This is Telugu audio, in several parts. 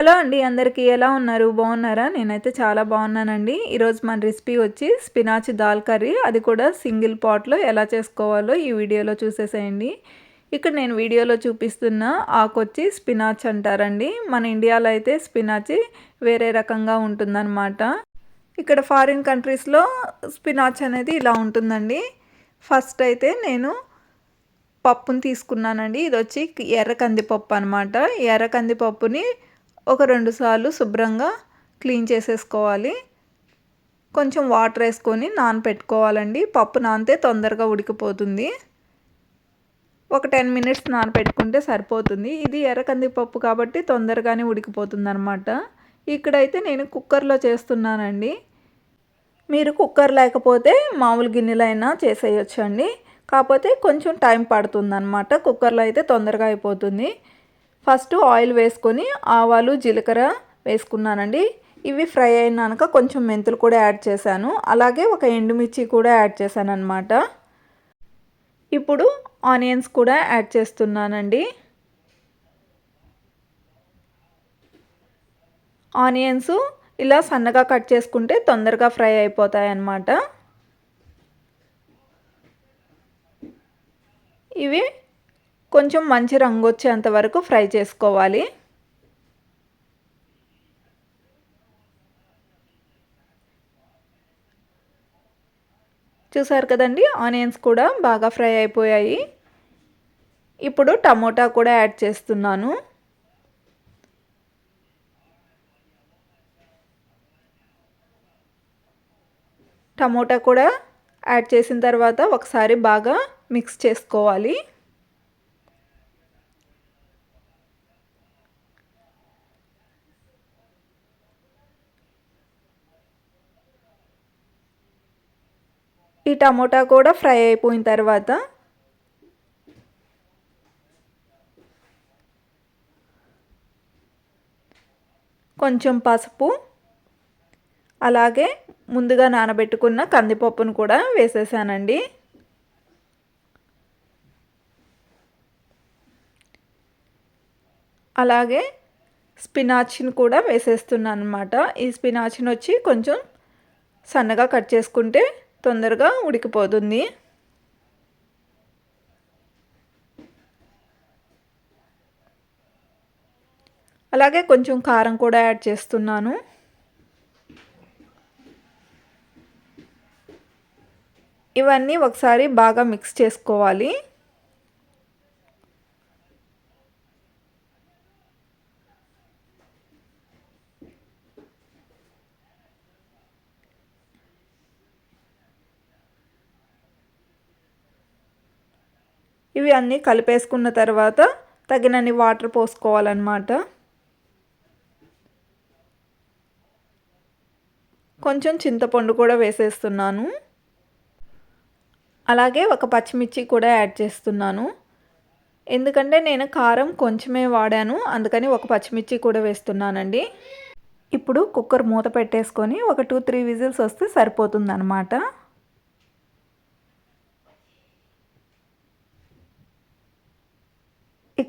హలో అండి అందరికీ ఎలా ఉన్నారు? బాగున్నారా? నేనైతే చాలా బాగున్నానండి. ఈరోజు మన రెసిపీ వచ్చి స్పినాచ్ దాల్ కర్రీ. అది కూడా సింగిల్ పాట్లో ఎలా చేసుకోవాలో ఈ వీడియోలో చూసేసేయండి. ఇక్కడ నేను వీడియోలో చూపిస్తున్న ఆకొచ్చి స్పినాచ్ అంటారండి. మన ఇండియాలో అయితే స్పినాచ్ వేరే రకంగా ఉంటుందన్నమాట. ఇక్కడ ఫారిన్ కంట్రీస్లో స్పినాచ్ అనేది ఇలా ఉంటుందండి. ఫస్ట్ అయితే నేను పప్పుని తీసుకున్నానండి. ఇది వచ్చి ఎర్ర కందిపప్పు అనమాట ఎర్ర కందిపప్పుని ఒక రెండు సార్లు శుభ్రంగా క్లీన్ చేసేసుకోవాలి. కొంచెం వాటర్ వేసుకొని నానపెట్టుకోవాలండి. పప్పు నానితే తొందరగా ఉడికిపోతుంది. ఒక టెన్ మినిట్స్ నానపెట్టుకుంటే సరిపోతుంది. ఇది ఎర్రకంది పప్పు కాబట్టి తొందరగానే ఉడికిపోతుంది అనమాట ఇక్కడైతే నేను కుక్కర్లో చేస్తున్నానండి. మీరు కుక్కర్ లేకపోతే మామూలు గిన్నెలు అయినా చేసేయచ్చు అండి కాకపోతే కొంచెం టైం పడుతుంది అనమాట కుక్కర్లో అయితే తొందరగా అయిపోతుంది. ఫస్ట్ ఆయిల్ వేసుకొని ఆవాలు జీలకర్ర వేసుకున్నానండి. ఇవి ఫ్రై అయినాక కొంచెం మెంతులు కూడా యాడ్ చేశాను. అలాగే ఒక ఎండుమిర్చి కూడా యాడ్ చేశాను అనమాట ఇప్పుడు ఆనియన్స్ కూడా యాడ్ చేస్తున్నానండి. ఆనియన్స్ ఇలా సన్నగా కట్ చేసుకుంటే తొందరగా ఫ్రై అయిపోతాయి అన్నమాట ఇవి కొంచెం మంచి రంగు వచ్చేంత వరకు ఫ్రై చేసుకోవాలి. చూసారు కదండి ఆనియన్స్ కూడా బాగా ఫ్రై అయిపోయాయి. ఇప్పుడు టమోటా కూడా యాడ్ చేస్తున్నాను. టమోటా కూడా యాడ్ చేసిన తర్వాత ఒకసారి బాగా మిక్స్ చేసుకోవాలి. ఈ టమోటా కూడా ఫ్రై అయిపోయిన తర్వాత కొంచెం పసుపు అలాగే ముందుగా నానబెట్టుకున్న కందిపప్పును కూడా వేసేసానండి. అలాగే స్పినాచ్ని కూడా వేసేస్తున్నాను అనమాట ఈ స్పినాచ్ని వచ్చి కొంచెం సన్నగా కట్ చేసుకుంటే తొందరగా ఉడికిపోతుంది. అలాగే కొంచెం కారం కూడా యాడ్ చేస్తున్నాను. ఇవన్నీ ఒకసారి బాగా మిక్స్ చేసుకోవాలి. ఇవి అన్నీ కలిపేసుకున్న తర్వాత తగినన్ని వాటర్ పోసుకోవాలన్నమాట. కొంచెం చింతపండు కూడా వేసేస్తున్నాను. అలాగే ఒక పచ్చిమిర్చి కూడా యాడ్ చేస్తున్నాను. ఎందుకంటే నేను కారం కొంచెమే వాడాను అందుకని ఒక పచ్చిమిర్చి కూడా వేస్తున్నానండి. ఇప్పుడు కుక్కర్ మూత పెట్టేసుకొని ఒక టూ త్రీ విజిల్స్ వస్తే సరిపోతుందన్నమాట.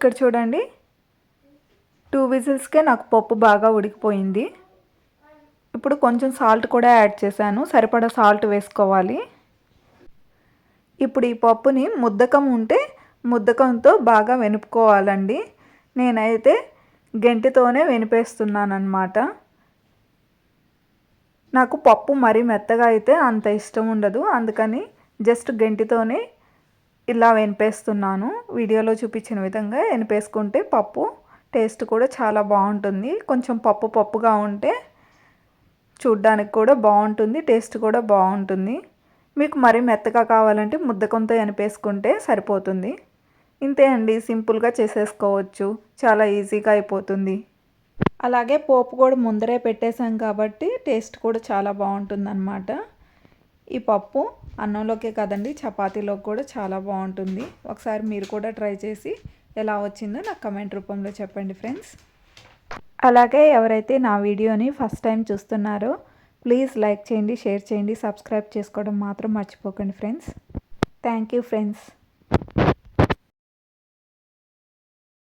ఇక్కడ చూడండి. టూ విజిల్స్కే నాకు పప్పు బాగా ఉడికిపోయింది. ఇప్పుడు కొంచెం సాల్ట్ కూడా యాడ్ చేశాను. సరిపడా సాల్ట్ వేసుకోవాలి. ఇప్పుడు ఈ పప్పుని ముద్దకం ఉంటే ముద్దకంతో బాగా వెనుపుకోవాలండి. నేనైతే గెంటితోనే వెనిపేస్తున్నానమాట నాకు పప్పు మరీ మెత్తగా అయితే అంత ఇష్టం ఉండదు. అందుకని జస్ట్ గెంటితోనే ఇలా వెనిపేస్తున్నాను. వీడియోలో చూపించిన విధంగా వెనిపేసుకుంటే పప్పు టేస్ట్ కూడా చాలా బాగుంటుంది. కొంచెం పప్పు పప్పుగా ఉంటే చూడ్డానికి కూడా బాగుంటుంది టేస్ట్ కూడా బాగుంటుంది. మీకు మరీ మెత్తగా కావాలంటే ముద్దకంతో వెనిపేసుకుంటే సరిపోతుంది. ఇంతే అండి సింపుల్గా చేసేసుకోవచ్చు. చాలా ఈజీగా అయిపోతుంది. అలాగే పోపు కూడా ముందరే పెట్టేశాం కాబట్టి టేస్ట్ కూడా చాలా బాగుంటుంది ఈ పప్పు అన్నంలోకే కదండి చపాతీలోకి కూడా చాలా బాగుంటుంది. ఒకసారి మీరు కూడా ట్రై చేసి ఎలా వచ్చిందో నాకు కమెంట్ రూపంలో చెప్పండి ఫ్రెండ్స్. అలాగే ఎవరైతే నా వీడియోని ఫస్ట్ టైం చూస్తున్నారో ప్లీజ్ లైక్ చేయండి షేర్ చేయండి సబ్స్క్రైబ్ చేసుకోవడం మాత్రం మర్చిపోకండి ఫ్రెండ్స్. Thank you friends.